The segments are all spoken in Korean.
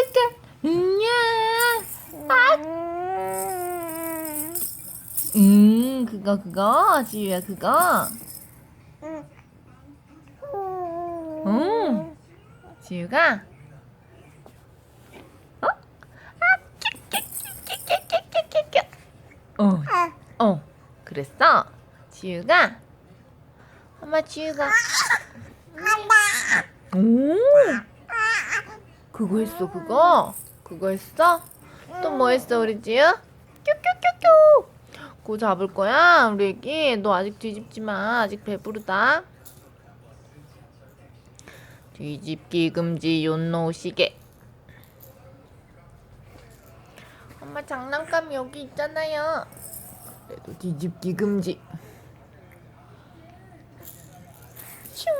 이렇게 음야 아. 음 그거 그거 지유야 그거 음 지유가 어? 아. 어, 어, 그랬어? 지유가? 엄마 지유가. 오, 그거 했어, 그거? 그거 했어? 또 뭐 했어, 우리 지유? 큐큐큐큐. 그거 잡을 거야, 우리 애기. 너 아직 뒤집지 마. 아직 배부르다. 뒤집기 금지 욘노 시계. 엄마 장난감 여기 있잖아요. 그래도 뒤집기 금지. 슝.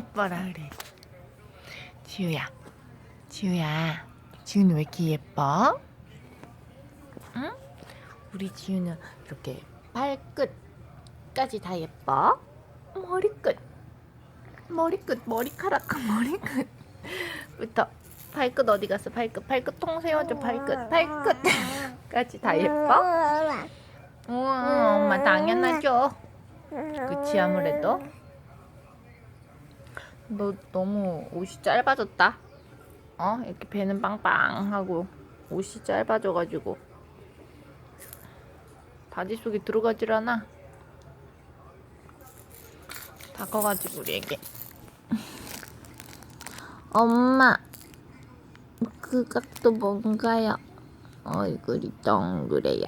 예뻐라 그래. 지우야, 지우야, 지우는 왜 이렇게 예뻐? 응? 우리 지우는 이렇게 발끝까지 다 예뻐. 머리끝, 머리끝, 머리카락, 머리끝부터 발끝 어디 갔어? 발끝, 발끝 통 세워줘. 발끝, 발끝까지 다 예뻐. 우와, 엄마 당연하죠. 그치 아무래도. 너 너무 옷이 짧아졌다. 어? 이렇게 배는 빵빵하고 옷이 짧아져가지고 바지 속에 들어가질 않아. 다 커가지고 우리 애기. 엄마, 그 각도 뭔가요? 얼굴이 동그래요.